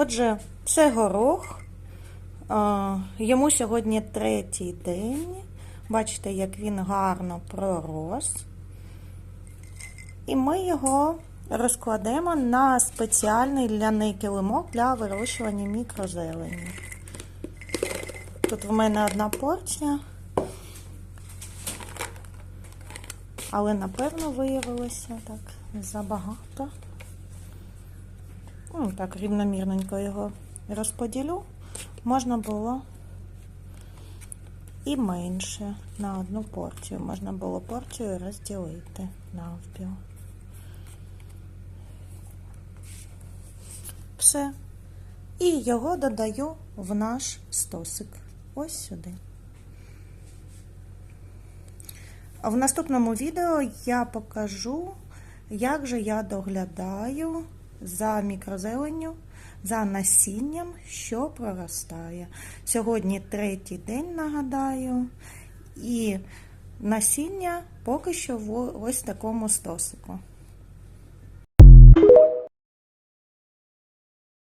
Отже, це горох. Йому сьогодні третій день. Бачите, як він гарно пророс. І ми його розкладемо на спеціальний ляний килимок для вирощування мікрозелені. Тут в мене одна порція, але напевно виявилося так забагато. Ну, так, рівномірненько його розподілю. Можна було і менше на одну порцію. Можна було порцію розділити навпіл. Все. І його додаю в наш стосик. Ось сюди. В наступному відео я покажу, як же я доглядаю за мікрозеленню, за насінням, що проростає. Сьогодні третій день, нагадаю, і насіння поки що в ось такому стосику.